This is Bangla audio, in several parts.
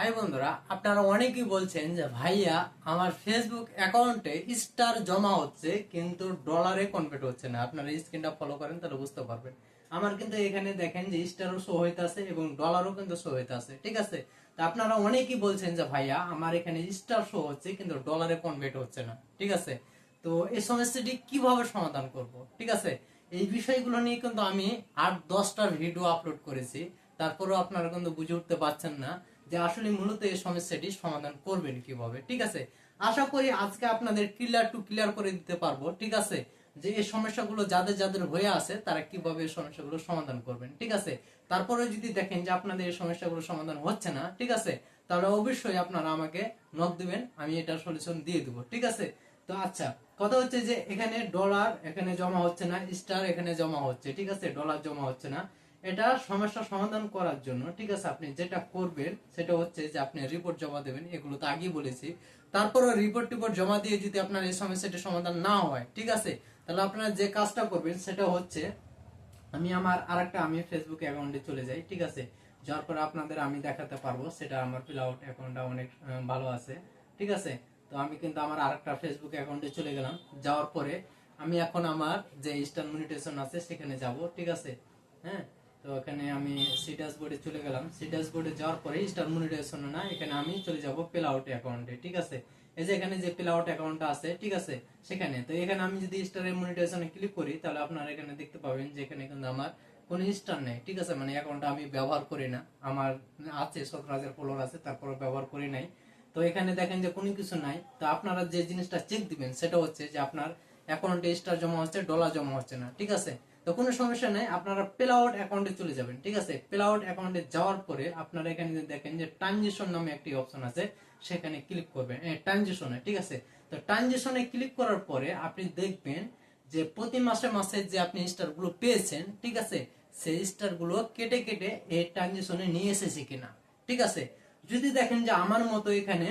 হাই বন্ধুরা, আপনারা অনেকেই বলছেন যে, ভাইয়া, আমার ফেসবুক অ্যাকাউন্টে স্টার জমা হচ্ছে, কিন্তু ডলারে কনভার্ট হচ্ছে না। আপনারা স্ক্রিনটা ফলো করেন, তাহলে বুঝতে পারবেন। আমার কিন্তু এখানে দেখেন যে স্টারও শো হইতে আছে এবং ডলারও কিন্তু শো হইতে আছে ঠিক আছে? তা আপনারা অনেকেই বলছেন যে, ভাইয়া, আমার এখানে স্টার শো হচ্ছে, কিন্তু ডলারে কনভার্ট হচ্ছে না। ঠিক আছে? তো এই সমস্যাটি কীভাবে সমাধান করব? ঠিক আছে? এই বিষয়গুলো নিয়ে কিন্তু আমি আট দশটা ভিডিও আপলোড করেছি। তারপরেও আপনারা কিন্তু বুঝে উঠতে পারছেন না। যে আসলে মূলত এই সমস্যাটি সমাধান করবেন কীভাবে, ঠিক আছে? আশা করি আজকে আপনাদের ক্লিয়ার টু ক্লিয়ার করে দিতে পারব, ঠিক আছে? যে এই সমস্যাগুলো যাদের যাদের হয়ে আছে, তারা কীভাবে এই সমস্যাগুলো সমাধান করবেন, ঠিক আছে? তারপরে যদি দেখেন যে আপনাদের এই সমস্যাগুলো সমাধান হচ্ছে না, ঠিক আছে? তাহলে অবশ্যই আপনারা আমাকে নক দিবেন, আমি এটা সলিউশন দিয়ে দিব, ঠিক আছে? তো আচ্ছা কথা হচ্ছে যে এখানে ডলার এখানে জমা হচ্ছে না স্টার এখানে জমা হচ্ছে, ঠিক আছে? ডলার জমা হচ্ছে না। এটা সমস্যা সমাধান করার জন্য, ঠিক আছে, আপনি যেটা করবেন সেটা হচ্ছে যে আপনি রিপোর্ট জমা দেবেন, এগুলো তো আগেই বলেছি। তারপরে রিপোর্ট টিপোর্ট জমা দিয়ে যদি আপনার এই সমস্যাটি সমাধান না হয়, ঠিক আছে, তাহলে আপনারা যে কাজটা করবেন সেটা হচ্ছে, আমি আমার আরেকটা, আমি ফেসবুক অ্যাকাউন্টে চলে যাই, ঠিক আছে, যাওয়ার পরে আপনাদের আমি দেখাতে পারব, সেটা আমার ফিল আউট অ্যাকাউন্টটা অনেক ভালো আছে, ঠিক আছে, তো আমি কিন্তু আমার আরেকটা ফেসবুক অ্যাকাউন্টে চলে গেলাম, যাওয়ার পরে আমি এখন আমার যে স্টার মনিটেশন আছে সেখানে যাব, ঠিক আছে হ্যাঁ তো এখানে আমি সিটাস বোর্ডে চলে গেলাম। সিটাস বোর্ডে যাওয়ার পরে স্টার মনিটেশন না, এখানে আমি চলে যাব পেল আউট অ্যাকাউন্টে ঠিক আছে? এই যে এখানে যে পেল আউট অ্যাকাউন্টটা আছে, ঠিক আছে? সেখানে। তো এখানে আমি যদি স্টারের মনিটাইজেশনে ক্লিক করি, তাহলে আপনারা এখানে দেখতে পাবেন যে এখানে কিন্তু আমার কোনো স্টার নেই, ঠিক আছে? মানে অ্যাকাউন্টটা আমি ব্যবহার করি না। আমার আছে সতেরো হাজার আছে তারপরে ব্যবহার করি নাই। তো এখানে দেখেন যে কোনো কিছু নাই। তো আপনারা যে জিনিসটা চেক দিবেন, সেটা হচ্ছে যে আপনার অ্যাকাউন্টে স্টার জমা হচ্ছে ডলার জমা হচ্ছে না, ঠিক আছে? তো কোনো সমস্যা নেই, আপনারা পেল আউট অ্যাকাউন্টে চলে যাবেন, ঠিক আছে? পেল আউট অ্যাকাউন্টে যাওয়ার পরে আপনারা এখানে যে দেখেন যে ট্রানজিশন নামে একটি অপশন আছে, সেখানে ক্লিক করবেন ট্রানজিশনে ঠিক আছে? তো ট্রানজিশনে ক্লিক করার পরে আপনি দেখবেন যে প্রতি মাসে মাসে যে আপনি স্টারগুলো পেয়েছেন, ঠিক আছে? সেই স্টারগুলো কেটে কেটে এই ট্রানজিশনে নিয়ে এসেছে কিনা, ঠিক আছে? যদি দেখেন যে আমার মতো এখানে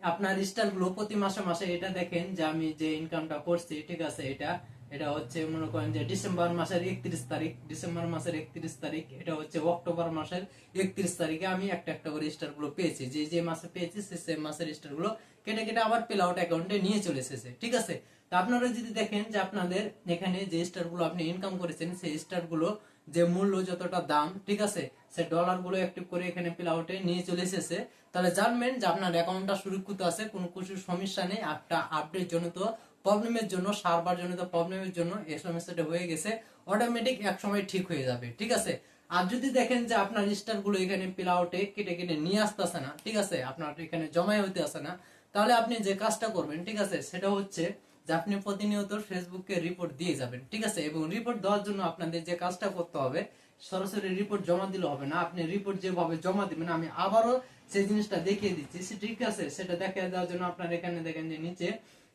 আপনার স্টারগুলো প্রতি মাসে মাসে এটা দেখেন যে আমি যে ইনকামটা করছি, ঠিক আছে? এটা এটা হচ্ছে মনে করেন যে ডিসেম্বর মাসের একত্রিশ তারিখ, ডিসেম্বর মাসের একত্রিশ তারিখ, এটা হচ্ছে অক্টোবর মাসের একত্রিশ তারিখে আমি একটা একটা করে স্টারগুলো পেয়েছি। যে যে মাসে পেয়েছি, সে সে মাসের স্টারগুলো কেটে কেটে আবার পেল আউট অ্যাকাউন্টে নিয়ে চলে এসেছে। ঠিক আছে? তা আপনারা যদি দেখেন যে আপনাদের এখানে যে স্টারগুলো আপনি ইনকাম করেছেন, সেই স্টারগুলো যে মূল্য যতটা দাম, ঠিক আছে, সে ডলারগুলো অ্যাক্টিভ করে এখানে পেল আউটে নিয়ে চলে এসেছে। তাহলে জানবেন যে আপনার অ্যাকাউন্টটা সুরক্ষিত আছে, কোনো কিছু সমস্যা নেই, একটা আপডেট জনিত প্রবলেমের জন্য সার্ভার জনিত প্রবলেমের জন্য এই সমস্যাটা হয়ে গেছে অটোমেটিক এক সময় ঠিক হয়ে যাবে, ঠিক আছে? আর যদি দেখেন যে আপনার স্টারগুলো এখানে পিল আউটে কেটে কেটে নিয়ে আসতেছে না, ঠিক আছে, আপনার এখানে জমাই হইতে আসে না, তাহলে আপনি যে কাজটা করবেন, ঠিক আছে, সেটা হচ্ছে যে আপনি প্রতিনিয়ত ফেসবুকে রিপোর্ট দিয়ে যাবেন, ঠিক আছে? এবং রিপোর্ট দেওয়ার জন্য আপনাদের যে কাজটা করতে হবে, সরাসরি রিপোর্ট জমা দিলে হবে না। আপনি রিপোর্ট যেভাবে জমা দিবেন, আমি আবারও সেই জিনিসটা দেখিয়ে দিচ্ছি। ঠিক আছে, সেটা দেখিয়ে দেওয়ার জন্য আপনার এখানে দেখেন যে নিচে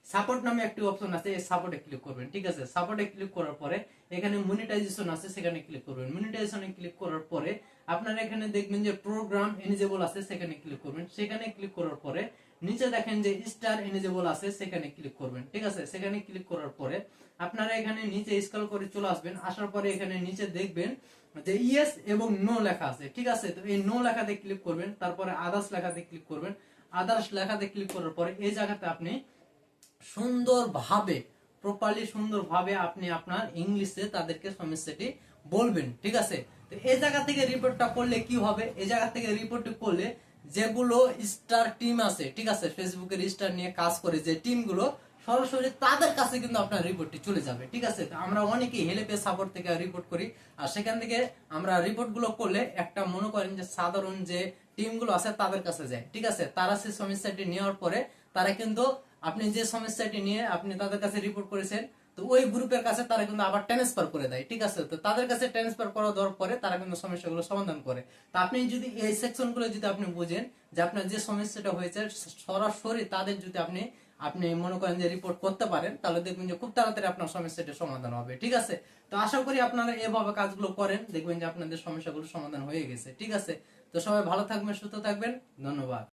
সাপোর্ট নামে একটি অপশন আছে, এই সাপোর্টে ক্লিক করবেন, ঠিক আছে? সাপোর্টে ক্লিক করার পরে এখানে মনিটাইজেশন আছে, সেখানে ক্লিক করবেন। মনিটাইজেশনে ক্লিক করার পরে আপনারা এখানে দেখবেন যে প্রোগ্রাম এলিজেবল আছে, সেখানে ক্লিক করবেন। সেখানে ক্লিক করার পরে নিচে দেখেন যে স্টার এলিজেবল আছে, সেখানে ক্লিক করবেন, ঠিক আছে? সেখানে ক্লিক করার পরে আপনারা এখানে নিচে স্ক্রল করে চলে আসবেন, আসার পরে এখানে নিচে দেখবেন যে ইয়েস এবং নো লেখা আছে, ঠিক আছে? তো এই নো লেখাতে ক্লিক করবেন, তারপরে আদার্স লেখাতে ক্লিক করবেন। আদার্স লেখাতে ক্লিক করার পরে এই জায়গাতে আপনি সুন্দরভাবে প্রপারলি সুন্দরভাবে আপনি আপনার ইংলিশে তাদেরকে সমস্যাটি বলবেন, ঠিক আছে? এই জায়গা থেকে রিপোর্টটা করলে কি হবে? এই জায়গা থেকে রিপোর্ট করলে যেগুলো স্টার টিম আছে, ঠিক আছে? ফেসবুকের স্টার নিয়ে কাজ করে যে টিমগুলো সরাসরি তাদের কাছে কিন্তু আপনার রিপোর্টটি চলে যাবে, ঠিক আছে? আমরা অনেকেই হেল্পে সাপোর্ট থেকে রিপোর্ট করি, আর সেখান থেকে আমরা রিপোর্টগুলো করলে একটা মনে করেন যে সাধারণ যে টিমগুলো আছে তাদের কাছে যায়, ঠিক আছে? তারা সেই সমস্যাটি নেওয়ার পরে তারা কিন্তু আপনি যে সমস্যাটি নিয়ে আপনি তাদের কাছে রিপোর্ট করেছেন তো ওই গ্রুপের কাছে তারা কিন্তু আবার ট্রান্সফার করে দেয়, ঠিক আছে? তো তাদের কাছে ট্রান্সফার করা দেওয়ার পরে তারা কিন্তু সমস্যাগুলো সমাধান করে। তো আপনি যদি এই সেকশনগুলো যদি আপনি বুঝেন যে আপনার যে সমস্যাটা হয়েছে, সরাসরি তাদের যদি আপনি আপনি মনে করেন যে রিপোর্ট করতে পারেন, তাহলে দেখবেন যে খুব তাড়াতাড়ি আপনার সমস্যাটা সমাধান হবে, ঠিক আছে? তো আশা করি আপনারা এভাবে কাজগুলো করেন, দেখবেন যে আপনাদের সমস্যাগুলো সমাধান হয়ে গেছে, ঠিক আছে? তো সবাই ভালো থাকবেন, সুস্থ থাকবেন, ধন্যবাদ।